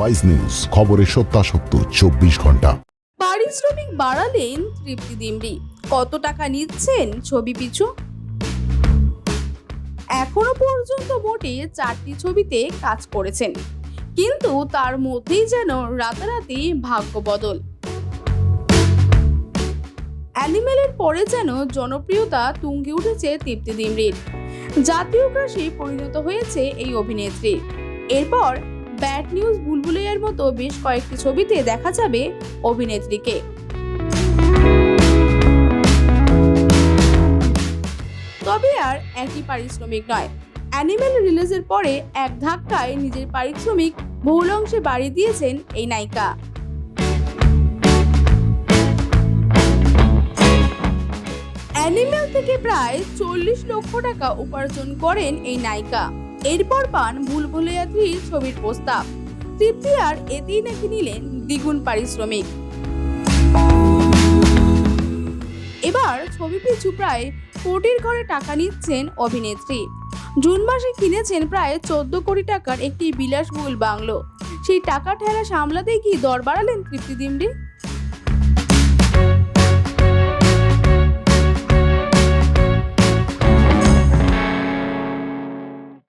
Wise news খবরের সত্যাসত্য, চব্বিশ ঘণ্টা। পারিশ্রমিক বাড়ালেন তৃপ্তি দিমরি কত টাকা নিচ্ছেন ছবি পিছু? এখনও পর্যন্ত মোটে চারটি ছবিতে কাজ করেছেন। কিন্তু তার মধ্যেই যেন রাতারাতি ভাগ্য বদল। অ্যানিমেলের পরে যেন জনপ্রিয়তা তুঙ্গে উঠেছে তৃপ্তি দিমরির জাতীয় ক্রাশে পরিণত হয়েছে এই অভিনেত্রী। এরপর ব্যাড নিউজ বুলবুলিয়ার মতো বেশ কয়েকটি ছবিতে দেখা যাবে অভিনেত্রীকে। তবে আর একই পারিশ্রমিক নয়। অ্যানিমেল রিলিজের পরে এক ধাক্কায় নিজের পারিশ্রমিক বহুল অংশে বাড়িয়ে দিয়েছেন এই নায়িকা। অ্যানিমেল থেকে প্রায় চল্লিশ লক্ষ টাকা উপার্জন করেন এই নায়িকা। এরপর পান ভুলভুলিয়া থ্রি ছবির প্রস্তাব। তৃপ্তি আর এতেই নাকি নিলেন দ্বিগুণ পারিশ্রমিক। এবার ছবি পিছু প্রায় কোটির ঘরে টাকা নিচ্ছেন অভিনেত্রী। জুন মাসে কিনেছেন প্রায় চোদ্দ কোটি টাকার একটি বিলাসবহুল বাংলো। সেই টাকা ঠেলা সামলাতেই কি দর বাড়ালেন তৃপ্তি দিমরি?